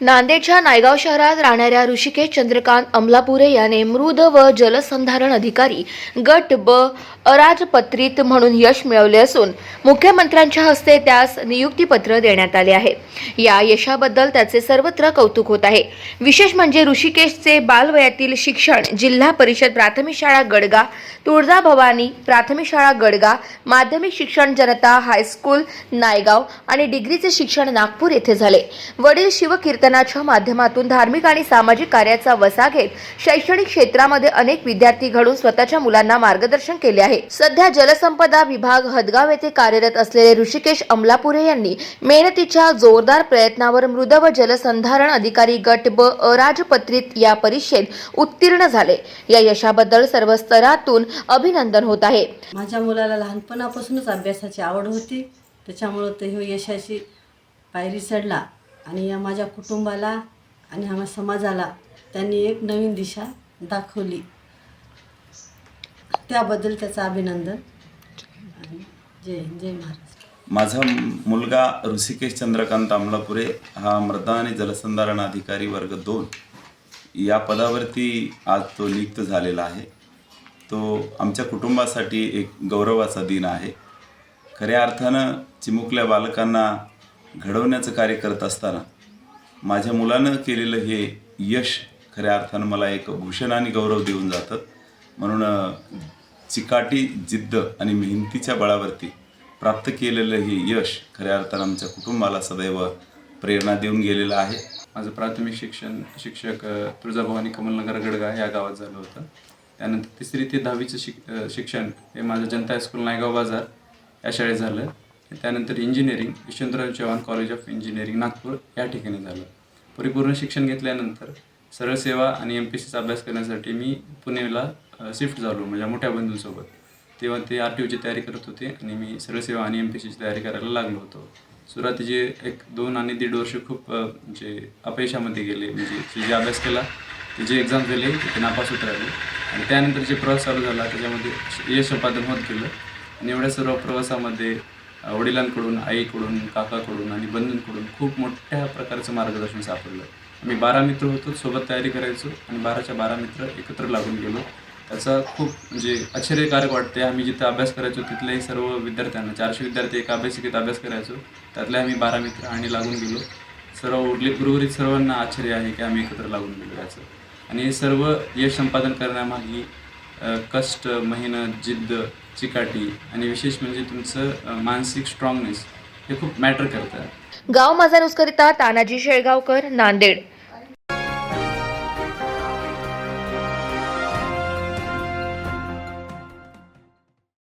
नांदेडच्या नायगाव शहरात राहणाऱ्या ऋषिकेश चंद्रकांत अमलापुरे याने मृद व जलसंधारण अधिकारी गट ब अराजपत्रित म्हणून यश मिळवले असून मुख्यमंत्र्यांच्या हस्ते त्यास नियुक्तीपत्र देण्यात आले आहे. या यशाबद्दल त्याचे सर्वत्र कौतुक होत आहे. विशेष म्हणजे ऋषिकेशचे बालवयातील शिक्षण जिल्हा परिषद प्राथमिक शाळा गडगा तुळजा भवानी प्राथमिक शाळा गडगा माध्यमिक शिक्षण जनता हायस्कूल नायगाव आणि डिग्रीचे शिक्षण नागपूर येथे झाले. वडील कीर्तनाच्या माध्यमातून धार्मिक आणि सामाजिक कार्याचा वसा घेत शैक्षणिक क्षेत्रामध्ये अनेक विद्यार्थी घडून स्वतःच्या मुलांना मार्गदर्शन केले आहे. सध्या जलसंपदा विभाग हदगाव येथे कार्यरत असलेले ऋषिकेश अमलापुरे यांनी मेहनतीच्या जोरदार प्रयत्नावर मृद व जलसंधारण अधिकारी गट ब अराजपत्रित या परीक्षेत उत्तीर्ण झाले. या यशाबद्दल सर्व स्तरातून अभिनंदन होत आहे. माझ्या मुलाला लहानपणापासूनच अभ्यासाची आवड होती. त्याच्यामुळं ते यशाची पायरी चढला. आणि या माझ्या कुटुंबाला आणि आम्हा समाजाला त्यांनी एक नवीन दिशा दाखवली. त्याबद्दल त्याचं अभिनंदन. आणि जय हिंद, जय महाराष्ट्र माझा मुलगा ऋषिकेश चंद्रकांत आमलापुरे हा मृदा आणि जलसंधारण अधिकारी वर्ग दोन या पदावरती आज तो नियुक्त झालेला आहे. तो आमच्या कुटुंबासाठी एक गौरवाचा दिन आहे. खऱ्या अर्थानं चिमुकल्या बालकांना घडवण्याचं कार्य करत असताना माझ्या मुलानं केलेलं हे यश खऱ्या अर्थानं मला एक भूषण आणि गौरव देऊन जातं. म्हणून चिकाटी जिद्द आणि मेहनतीच्या बळावरती प्राप्त केलेलं हे यश खऱ्या अर्थानं आमच्या कुटुंबाला सदैव प्रेरणा देऊन गेलेलं आहे. माझं प्राथमिक शिक्षण शिक्षक तुळजाभवानी कमलनगर गडगा या गावात झालं होतं. त्यानंतर तिसरी ते दहावीचं शिक शिक्षण हे माझं जनता हायस्कूल नायगाव बाजार या शाळेत झालं. त्यानंतर engineering Yashwantrao Chavan college of engineering Nagpur या ठिकाणी झालं. परिपूर्ण शिक्षण घेतल्यानंतर सरळ सेवा आणि एम पी सीचा अभ्यास करण्यासाठी मी पुणेला शिफ्ट झालो माझ्या मोठ्या बंधूंसोबत. तेव्हा ते आर टी ओची तयारी करत होते आणि मी सरळ सेवा आणि एम पी सीची तयारी करायला लागलो होतो. सुरुवातीचे एक दोन आणि दीड वर्ष खूप म्हणजे अपयशामध्ये गेले म्हणजे जे जे अभ्यास केला ते जे एक्झाम दिले ते नापास होत राहिले. आणि त्यानंतर जे प्रवास चालू झाला त्याच्यामध्ये यश संपादन होत गेलं. आणि एवढ्या सर्व प्रवासामध्ये वडिलांकडून आईकडून काकाकडून आणि बंधूंकडून खूप मोठ्या प्रकारचं मार्गदर्शन सापडलं. आम्ही बारा मित्र होतो सोबत तयारी करायचो आणि बाराच्या बारा मित्र एकत्र लागून गेलो. त्याचा खूप म्हणजे आश्चर्यकारक वाटते आम्ही जिथं अभ्यास करायचो तिथल्याही सर्व विद्यार्थ्यांना चारशे विद्यार्थी एका अभ्यासिकेत अभ्यास करायचो त्यातले आम्ही बारा मित्र आणि लागून गेलो. सर्व उरले उर्वरित सर्वांना आश्चर्य आहे की आम्ही एकत्र लागून गेलो याचं. आणि हे सर्व यश संपादन करण्यामागे कष्ट मेहनत जिद्द चिकाटी आणि विशेष म्हणजे तुमचं मानसिक स्ट्रॉंगनेस हे खूप मॅटर करतं. गाव माझा नुसकरिता तानाजी शेळगावकर नांदेड.